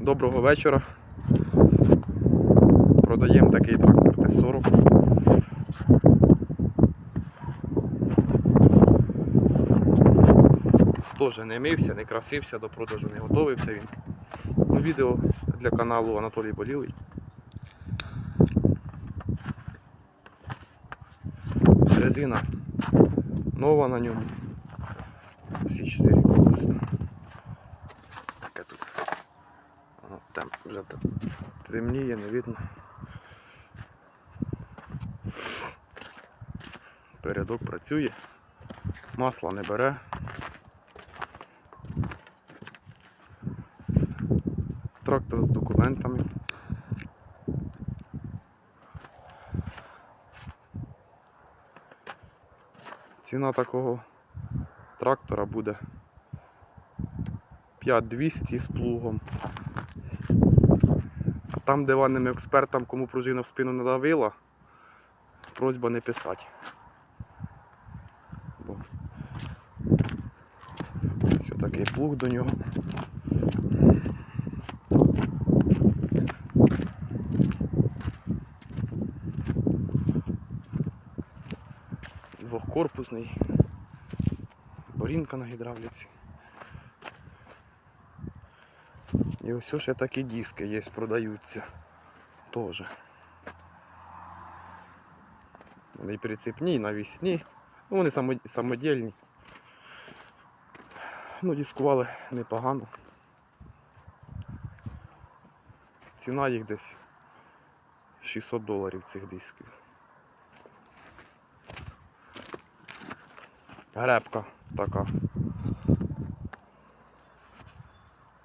Доброго вечора. Продаємо такий трактор Т-40. Теж не мився, не красився, до продажу не готовився він. Ну, відео для каналу Анатолій Болілий. Резина нова на ньому. Всі чотири колеса. Таке тут. Воно там вже темніє, не видно. Передок працює, масла не бере. Трактор з документами. Ціна такого трактора буде 5200 з плугом. Там диванним експертам, кому пружина в спину не давила, просьба не писати. Бо ось такий плуг до нього. Двохкорпусний. Борінка на гідравліці. І ось ще такі диски є, продаються. Тоже. Вони прицепні, навісні. Ну, вони самодільні. Ну, дискували непогано. Ціна їх десь 600 доларів цих дисків. Гребка така.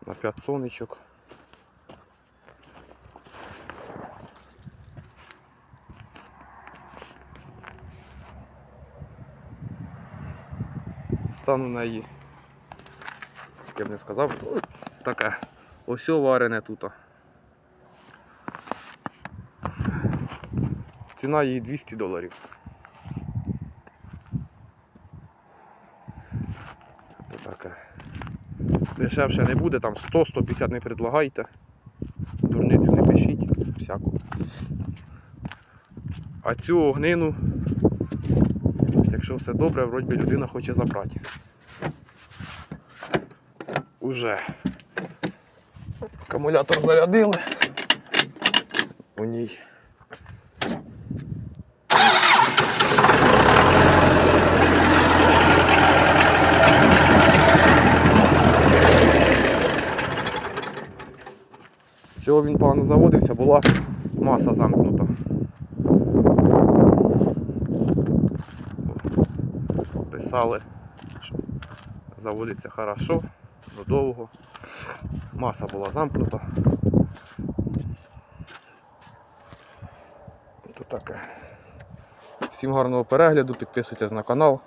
На 5 сонечок. Стану на її. Я б не сказав, таке. Ось варене тут. Ціна її 200 доларів. То таке. Дешевше не буде, там 100-150 не предлагайте. Дурницю не пишіть, всяку. А цю огнину, якщо все добре, вроді людина хоче забрати. Уже. Акумулятор зарядили. У ній. Чого він погано заводився, була маса замкнута. Писали, що заводиться хорошо, но довго. Маса була замкнута. То таке. Всім гарного перегляду, підписуйтесь на канал.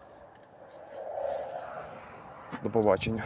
До побачення.